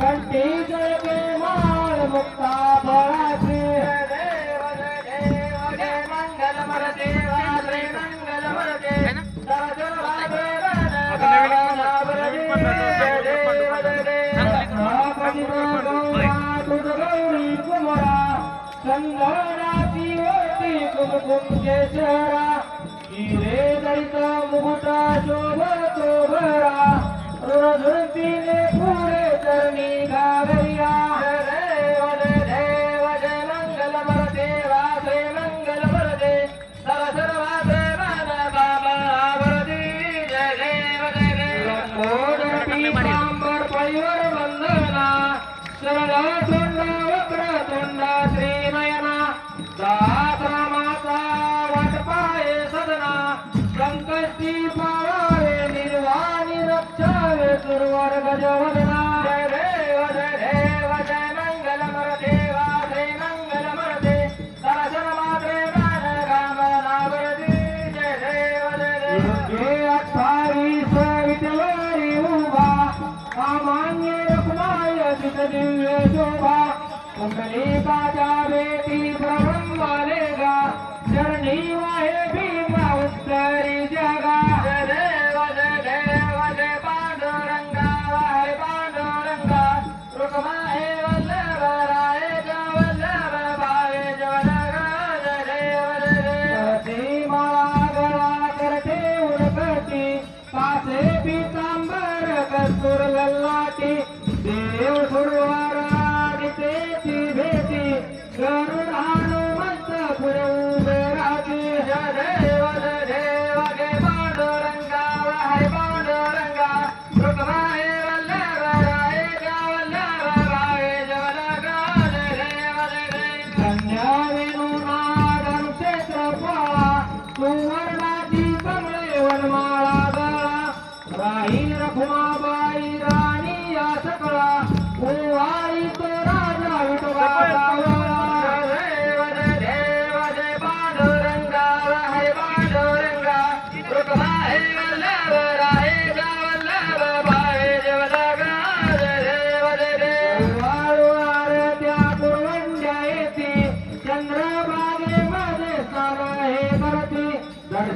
कंठी जळते माळ मुक्ता बळाची मंगल मर देवा रे मंगल मर देवरी कुमरा चंदनाची वरती कुमकुंजेश्वरा கருணி காவிரியா સામાન્ય રખમાય દિવ્ય શોભા. કુંડલી બાજા બેટી પ્રભમ વાલેગા ચરણી વાહે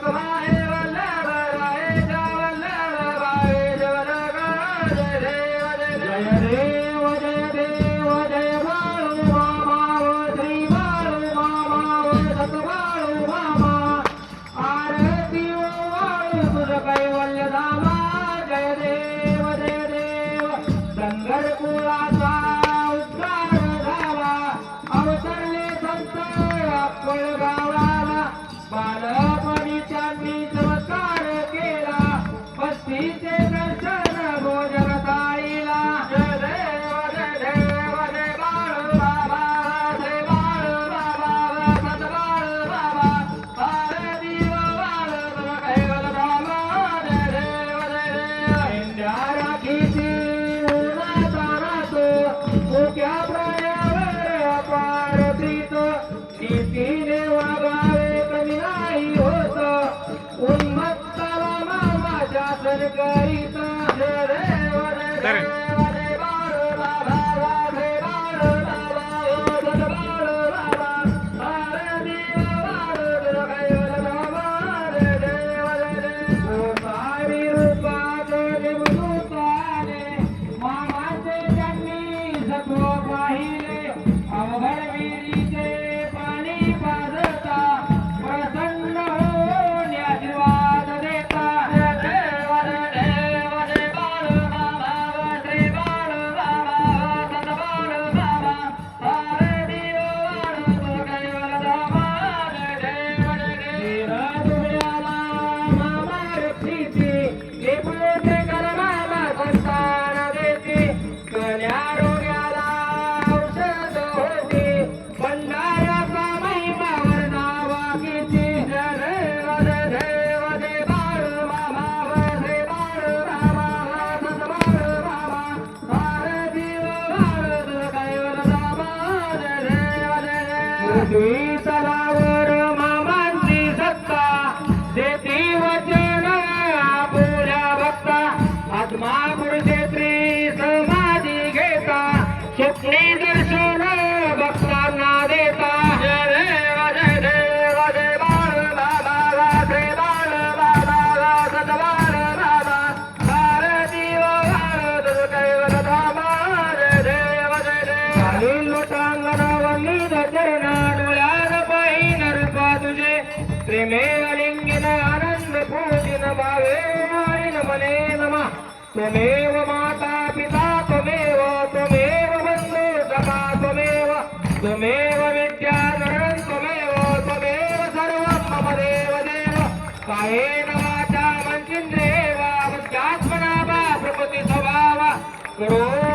Come on. तर पूर्ण डोळ्याग पाहिन रूपा तुझे प्रेमे अलिंगिन आनंद पूजिन भावे मारिन मने नमा। त्वमेव माता पिता त्वमेव त्वमेव बंधु सखा त्वमेव। त्वमेव विद्या नरण त्वमेव त्वमेव सर्व मम देव। देव कायेन वाचा मंचिंद्रेवा वा प्रकृती स्वभाव करो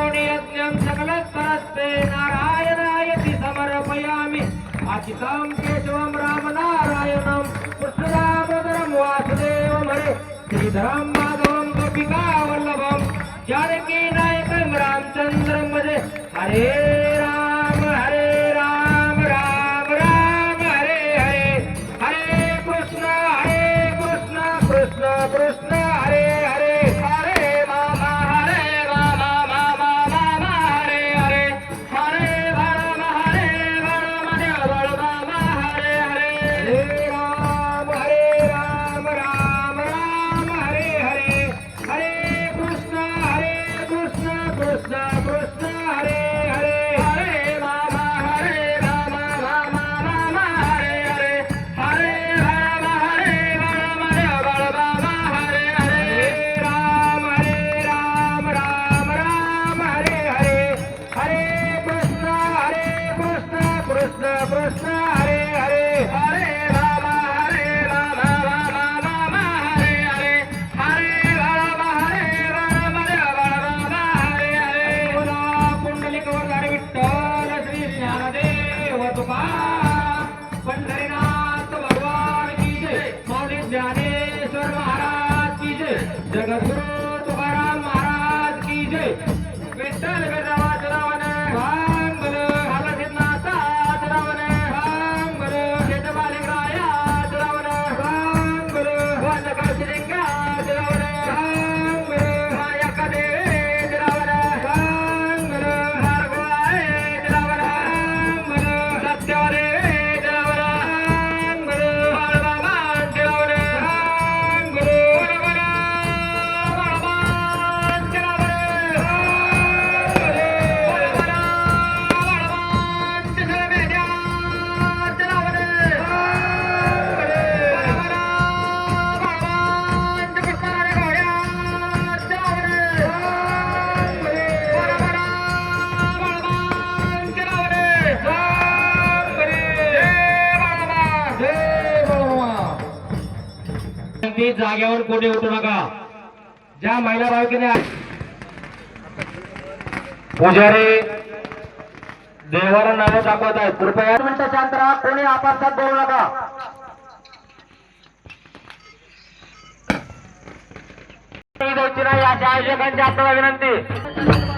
आचितां केशवं रामनारायणं कृष्णदामोदरं वासुदेवं हरे श्रीधरं माधवं गोपिकावल्लभं जानकी नायकं रामचन्द्रं भजे हरे जागेवर कोणी उठू नका. ज्या महिला भाविकेने पुजारी देवाला नावं दाखवत आहेत. कृपया मिनिटं शांत राहा. कोणी आपापसात बोलू नका. द्यायची नाही अशा आयोजकांची आपल्याला विनंती.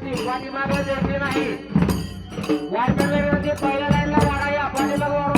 होती वाणी मागं जोडली नाही. वाढ पहिल्या लाईनला वाढा या पाणी मग